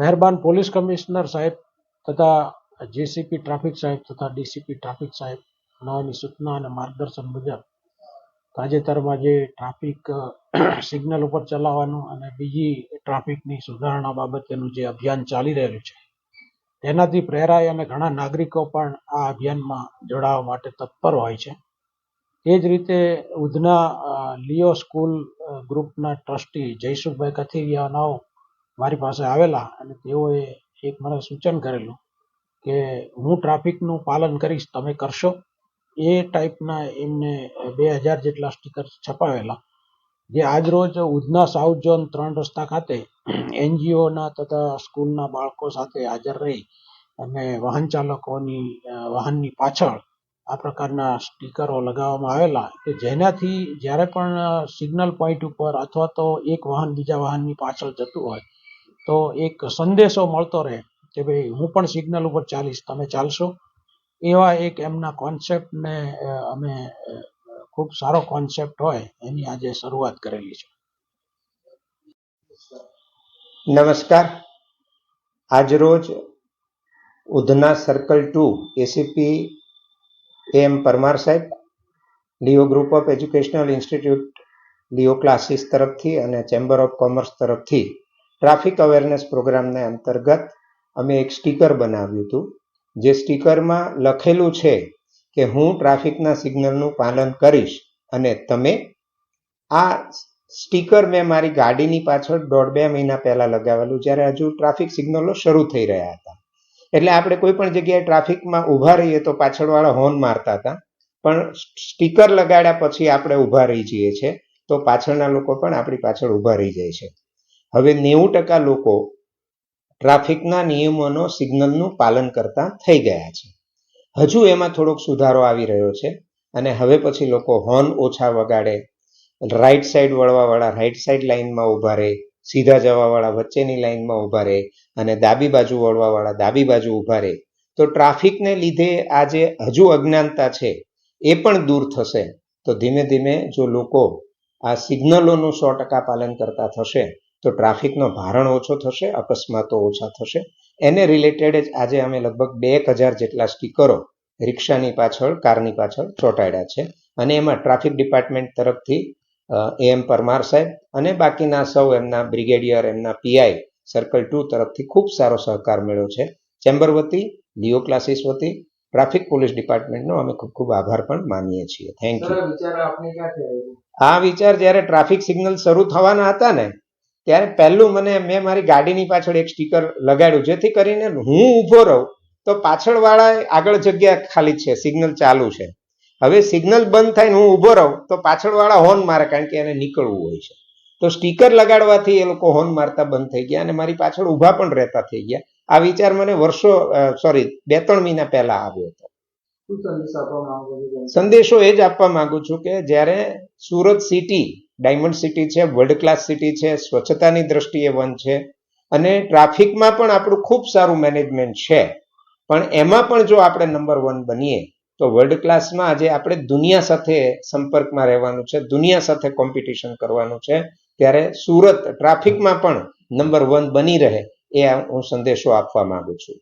મહેરબાન police commissioner સાહેબ તથા જેસીપી ટ્રાફિક સાહેબ તથા ડીસીપી ટ્રાફિક સાહેબ નવાની સૂચના અને માર્ગદર્શન મુજબ તાજેતરમાં જે ટ્રાફિક સિગ્નલ ઉપર ચલાવવાનું અને બીજી ટ્રાફિકની સુધારણા બાબતેનું જે અભિયાન ચાલી રહેલું છે, તેનાથી પ્રેરાય અને ઘણા નાગરિકો પણ આ અભિયાનમાં જોડાવા માટે તત્પર હોય છે. એ જ રીતે ઉધના લિયો સ્કૂલ ગ્રુપના ટ્રસ્ટી જયસુખભાઈ કથિરિયાનાઓ મારી પાસે આવેલા અને તેઓએ એક મને સૂચન કરેલું કે હું ટ્રાફિકનું પાલન કરીશ, તમે કરશો. એ ટાઈપના એમને બે હજાર જેટલા સ્ટીકર છપાવેલા. જે આજરોજ ઉધના સાઉથ ઝોન ત્રણ રસ્તા ખાતે એનજીઓના તથા સ્કૂલના બાળકો સાથે હાજર રહી અને વાહન ચાલકોની વાહનની પાછળ આ પ્રકારના સ્ટીકરો લગાવવામાં આવેલા કે જેનાથી જ્યારે પણ સિગ્નલ પોઈન્ટ ઉપર અથવા તો એક વાહન બીજા વાહનની પાછળ જતું હોય, તો એક સંદેશો મળતો રહે કે ભાઈ, હું પણ સિગ્નલ ઉપર ચાલીશ, તમે ચાલશો. એવા એક એમના કોન્સેપ્ટને અમે ખૂબ સારો કોન્સેપ્ટ હોય એની આજે શરૂઆત કરેલી છે. નમસ્કાર. આજરોજ Udhna circle two ACP M Parmar સાહેબ, Leo group of educational institute, Leo classes તરફથી અને ચેમ્બર ઓફ કોમર્સ તરફથી ટ્રાફિક અવેરનેસ પ્રોગ્રામને અંતર્ગત અમે એક સ્ટીકર બનાવ્યું હતું, જે સ્ટીકરમાં લખેલું છે કે હું ટ્રાફિકના સિગ્નલનું પાલન કરીશ અને તમે આ સ્ટીકર મેં મારી ગાડીની પાછળ દોઢ બે મહિના પહેલા લગાવેલું, જ્યારે હજુ ટ્રાફિક સિગ્નલો શરૂ થઈ રહ્યા હતા. એટલે આપણે કોઈ પણ જગ્યાએ ટ્રાફિકમાં ઊભા રહીએ તો પાછળવાળા હોર્ન મારતા હતા. પણ સ્ટીકર લગાડ્યા પછી આપણે ઊભા રહી જઈએ છીએ તો પાછળના લોકો પણ આપણી પાછળ ઊભા રહી જાય છે. હવે નેવું ટકા લોકો ટ્રાફિકના નિયમોનો, સિગ્નલનું પાલન કરતા થઈ ગયા છે. હજુ એમાં થોડોક સુધારો આવી રહ્યો છે અને હવે પછી લોકો હોર્ન ઓછા વગાડે, રાઈટ સાઈડ વળવાવાળા, રાઈટ સાઈડ લાઇનમાં ઊભા રહે સીધા જવાવાળા વચ્ચેની લાઈનમાં ઊભા રહે અને ડાબી બાજુ વળવાવાળા ડાબી બાજુ ઊભા રહે, તો ટ્રાફિકને લીધે આ જે હજુ અજ્ઞાનતા છે, એ પણ દૂર થશે. તો ધીમે ધીમે જો લોકો આ સિગ્નલોનું સો ટકા પાલન કરતા થશે, તો ટ્રાફિકનો ભારણ ઓછો થશે, અકસ્માતો ઓછા થશે. એને રિલેટેડ જ આજે અમે લગભગ બે હજાર જેટલા સ્ટીકરો રિક્ષાની પાછળ, કારની પાછળ ચોંટાડ્યા છે. અને એમાં ટ્રાફિક ડિપાર્ટમેન્ટ તરફથી એમ પરમાર સાહેબ અને બાકીના સૌ એમના બ્રિગેડિયર એમના પીઆઈ સર્કલ ટુ તરફથી ખૂબ સારો સહકાર મળ્યો છે. ચેમ્બર વતી લિયો ક્લાસીસ વતી ટ્રાફિક પોલીસ ડિપાર્ટમેન્ટનો અમે ખૂબ ખૂબ આભાર પણ માનીએ છીએ. થેન્ક યુ આ વિચાર જ્યારે ટ્રાફિક સિગ્નલ શરૂ થવાના હતા ને ત્યારે પહેલું મને મેં મારી ગાડીની પાછળ એક સ્ટીકર લગાડ્યું જેથી કરીને હું ઊભો રહું તો પાછળવાળા આગળ જગ્યા ખાલી છે સિગ્નલ ચાલુ છે. હવે સિગ્નલ બંધ થાય ને હું ઊભો રહું તો પાછળવાળા હોર્ન મારે કારણ કે એને નીકળવું હોય છે. તો સ્ટીકર લગાડવાથી એ લોકો હોર્ન મારતા બંધ થઈ ગયા અને મારી પાછળ ઊભા પણ રહેતા થઈ ગયા. આ વિચાર મને વર્ષો સોરી બે ત્રણ મહિના પહેલા આવ્યો હતો. સંદેશો એ જ આપવા માંગુ છું કે જ્યારે સુરત સિટી ડાયમંડ સિટી છે વર્લ્ડ ક્લાસ સિટી છે સ્વચ્છતાની દ્રષ્ટિએ વન છે અને ટ્રાફિકમાં પણ આપણું ખૂબ સારું મેનેજમેન્ટ છે. પણ એમાં પણ જો આપણે નંબર વન બનીએ તો વર્લ્ડ ક્લાસમાં આજે આપણે દુનિયા સાથે સંપર્કમાં રહેવાનું છે, દુનિયા સાથે કોમ્પિટિશન કરવાનું છે. ત્યારે સુરત ટ્રાફિકમાં પણ નંબર વન બની રહે એ હું સંદેશો આપવા માંગુ છું.